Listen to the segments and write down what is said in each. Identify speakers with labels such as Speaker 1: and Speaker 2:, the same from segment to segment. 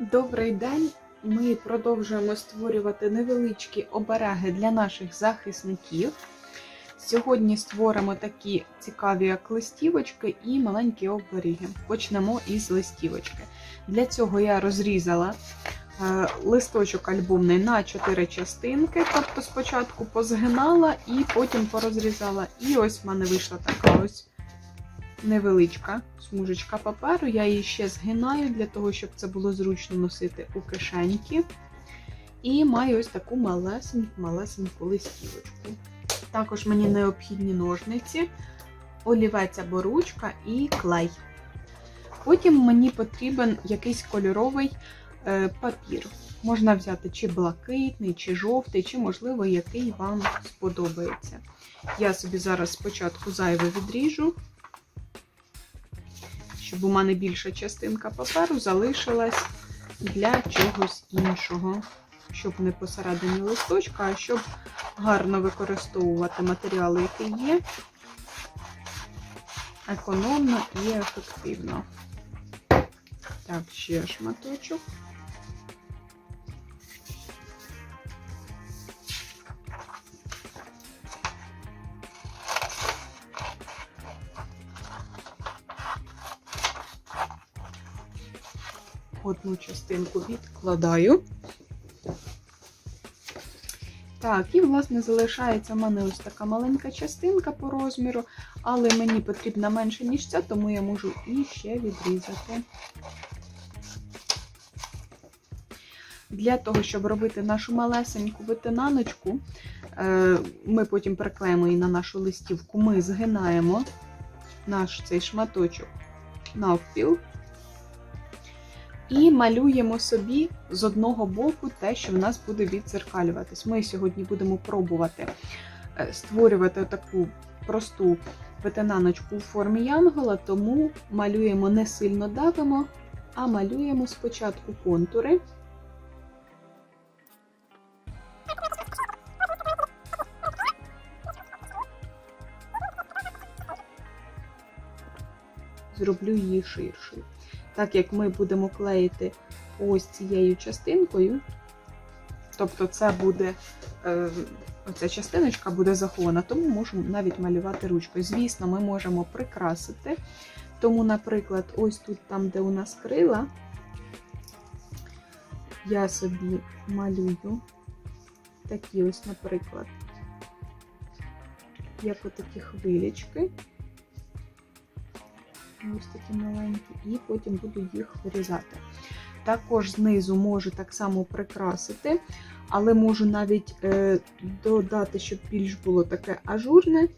Speaker 1: Добрий день! Ми продовжуємо створювати невеличкі обереги для наших захисників. Сьогодні створимо такі цікаві як листівочки і маленькі оберіги. Почнемо із листівочки. Для цього я розрізала е, листочок альбомний на 4 частинки. Тобто спочатку позгинала і потім порозрізала. І ось в мене вийшла така ось невеличка смужечка паперу. Я її ще згинаю для того, щоб це було зручно носити у кишеньки. І маю ось таку малесеньку-малесеньку листівочку. Також мені необхідні ножниці, олівець або ручка і клей. Потім мені потрібен якийсь кольоровий е, папір. Можна взяти чи блакитний, чи жовтий, чи, можливо, який вам сподобається. Я собі зараз спочатку зайве відріжу щоб у мене більша частинка паперу залишилась для чогось іншого. Щоб не посередині листочка, а щоб гарно використовувати матеріали, які є, економно і ефективно. Так, ще шматочок. Одну частинку відкладаю. Так, і, власне, залишається в мене ось така маленька частинка по розміру, але мені потрібна менше, ніж ця, тому я можу і ще відрізати. Для того, щоб робити нашу малесеньку витинаночку, е, ми потім приклеїмо її на нашу листівку, ми згинаємо наш цей шматочок навпіл. І малюємо собі з одного боку те, що в нас буде відзеркалюватись. Ми сьогодні будемо пробувати е, створювати таку просту ветенаночку у формі янгола, тому малюємо не сильно давимо, а малюємо спочатку контури. Зроблю її ширшою так як ми будемо клеїти ось цією частинкою, тобто це буде, е, оця частиночка буде захована, тому можемо навіть малювати ручкою. Звісно, ми можемо прикрасити. Тому, наприклад, ось тут, там, де у нас крила, я собі малюю такі ось, наприклад, як отакі хвилічки. Ось такі маленькі, і потім буду їх вирізати. Також знизу можу так само прикрасити, але можу навіть е, додати, щоб більш було таке ажурне.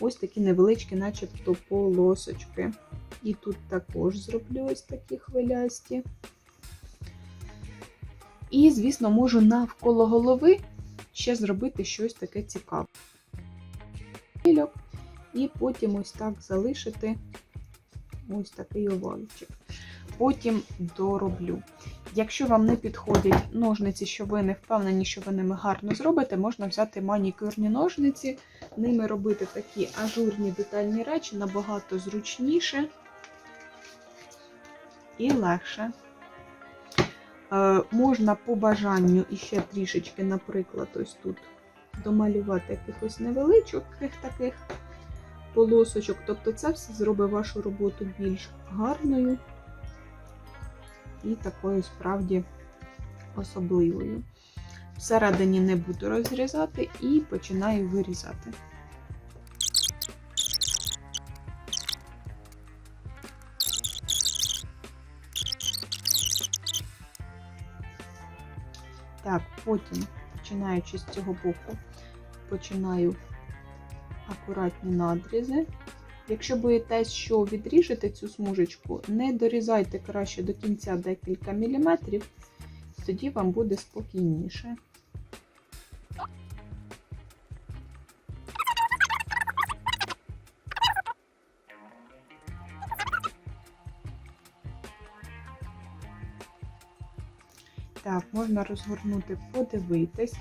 Speaker 1: Ось такі невеличкі, начебто полосочки. І тут також зроблю ось такі хвилясті. І, звісно, можу навколо голови ще зробити щось таке цікаве. І потім ось так залишити ось такий овальчик. Потім дороблю. Якщо вам не підходять ножниці, що ви не впевнені, що ви ними гарно зробите, можна взяти манікюрні ножниці, ними робити такі ажурні детальні речі набагато зручніше і легше. Е, можна по бажанню іще трішечки, наприклад, ось тут домалювати якихось невеличких таких полосочок. Тобто це все зробить вашу роботу більш гарною і такою справді особливою. Всередині не буду розрізати і починаю вирізати. Так, потім, починаючи з цього боку, починаю акуратні надрізи. Якщо боїтесь, що відріжете цю смужечку, не дорізайте краще до кінця декілька міліметрів, тоді вам буде спокійніше. Так, можна розгорнути, подивитись.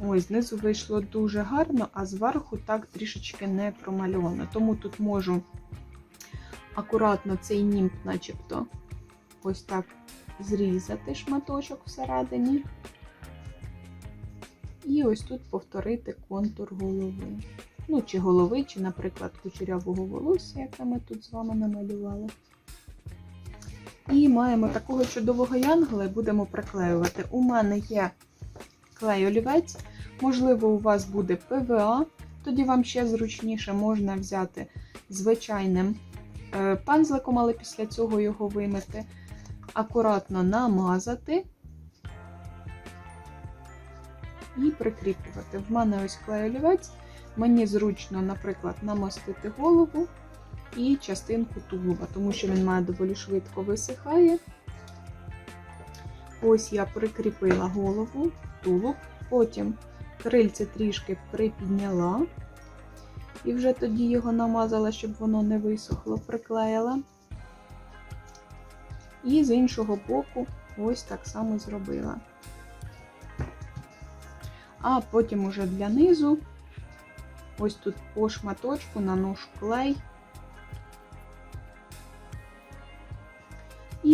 Speaker 1: Ось, знизу вийшло дуже гарно, а зверху так трішечки не промальовано. Тому тут можу акуратно цей німб, начебто, ось так зрізати шматочок всередині. І ось тут повторити контур голови. Ну, чи голови, чи, наприклад, кучерявого волосся, яке ми тут з вами намалювали. І маємо такого чудового янгола і будемо приклеювати. У мене є клей олівець, можливо, у вас буде ПВА, тоді вам ще зручніше можна взяти звичайним е, пензликом, але після цього його вимити, акуратно намазати і прикріплювати. В мене ось клей олівець. Мені зручно, наприклад, намастити голову і частинку тулуба, тому що він має доволі швидко висихає. Ось я прикріпила голову, тулуб, потім крильце трішки припідняла, і вже тоді його намазала, щоб воно не висохло, приклеїла. І з іншого боку ось так само зробила. А потім уже для низу, ось тут по шматочку наношу клей.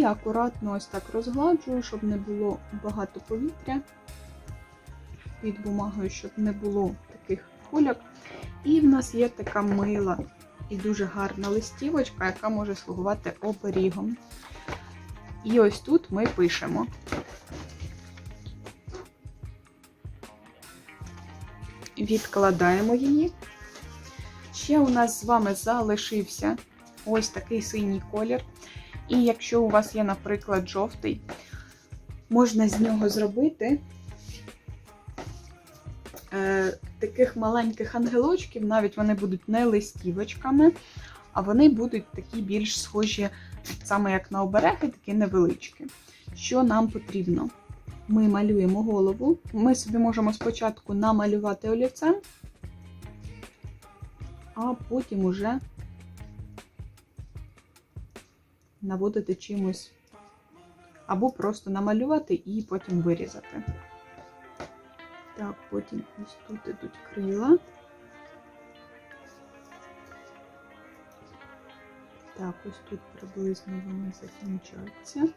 Speaker 1: І акуратно ось так розгладжую, щоб не було багато повітря під бумагою, щоб не було таких кульок. І в нас є така мила і дуже гарна листівочка, яка може слугувати оберігом. І ось тут ми пишемо. Відкладаємо її. Ще у нас з вами залишився ось такий синій колір. І якщо у вас є, наприклад, жовтий, можна з нього зробити е, таких маленьких ангелочків, навіть вони будуть не листівочками, а вони будуть такі більш схожі, саме як на обереги, такі невеличкі. Що нам потрібно? Ми малюємо голову. Ми собі можемо спочатку намалювати олівцем, а потім уже наводити чимось, або просто намалювати і потім вирізати. Так, потім ось тут ідуть крила. Так, ось тут приблизно вони закінчаться.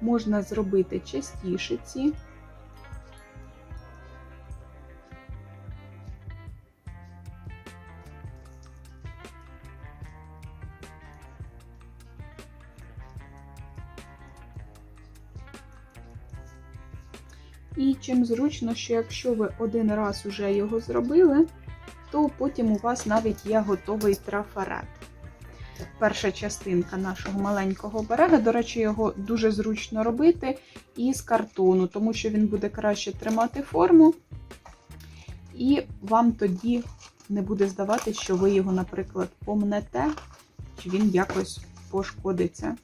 Speaker 1: Можна зробити частіше ці. Чим зручно, що якщо ви один раз уже його зробили, то потім у вас навіть є готовий трафарет. Перша частинка нашого маленького берега, до речі, його дуже зручно робити із картону, тому що він буде краще тримати форму, і вам тоді не буде здавати, що ви його, наприклад, помнете, чи він якось пошкодиться.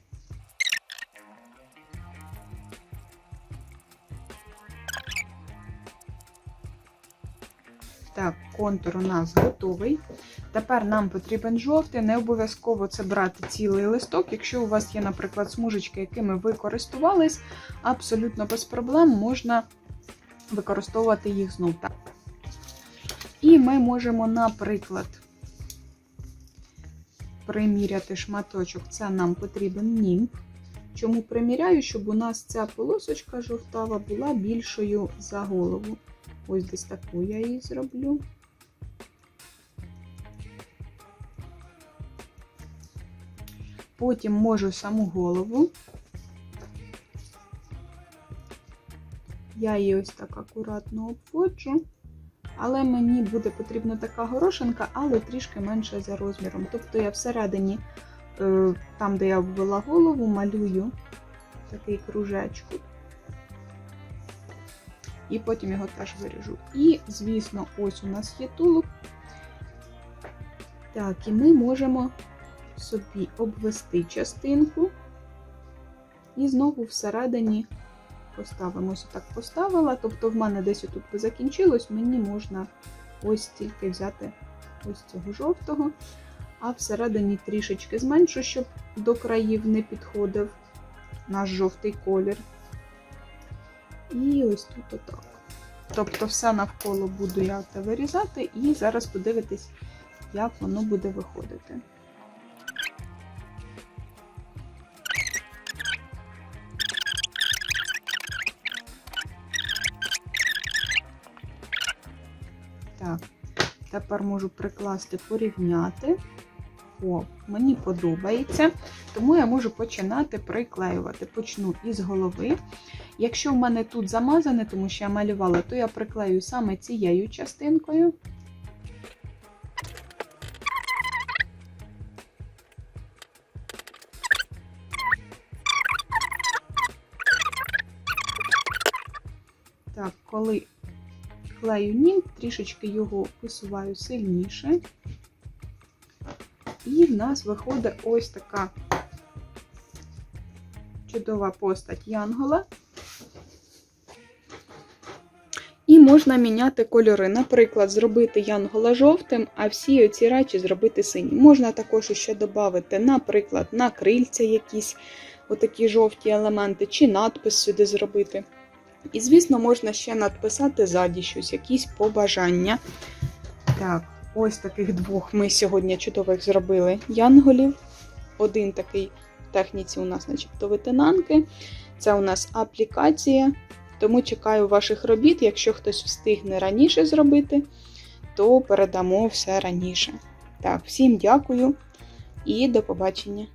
Speaker 1: Контур у нас готовий. Тепер нам потрібен жовтий. Не обов'язково це брати цілий листок. Якщо у вас є, наприклад, смужечки, якими ви користувались, абсолютно без проблем можна використовувати їх знов. Так. І ми можемо, наприклад, приміряти шматочок. Це нам потрібен німф. Чому приміряю, щоб у нас ця полосочка жовтава була більшою за голову. Ось десь таку я її зроблю. Потім можу саму голову. Я її ось так акуратно обводжу, але мені буде потрібна така горошинка, але трішки менша за розміром. Тобто я всередині, е, там, де я обвела голову, малюю такий кружечок і потім його теж виріжу. І, звісно, ось у нас є тулуб. Так, і ми можемо собі обвести частинку, і знову всередині поставимо ось так поставила. Тобто, в мене десь тут закінчилось, мені можна ось тільки взяти ось цього жовтого, а всередині трішечки зменшу, щоб до країв не підходив наш жовтий колір. І ось тут отак. Тобто все навколо буду я вирізати, і зараз подивитись, як воно буде виходити. Тепер можу прикласти, порівняти. О, мені подобається, тому я можу починати приклеювати. Почну із голови. Якщо в мене тут замазане, тому що я малювала, то я приклею саме цією частинкою. Так, коли клею нім, трішечки його висуваю сильніше. І в нас виходить ось така чудова постать Янгола. І можна міняти кольори. Наприклад, зробити янгола жовтим, а всі оці речі зробити синім. Можна також ще додати, наприклад, на крильця якісь отакі жовті елементи, чи надпис сюди зробити. І, звісно, можна ще надписати ззаді щось, якісь побажання. Так, ось таких двох ми сьогодні чудових зробили янголів. Один такий в техніці у нас, начебто, витинанки. Це у нас аплікація. Тому чекаю ваших робіт. Якщо хтось встигне раніше зробити, то передамо все раніше. Так, всім дякую і до побачення!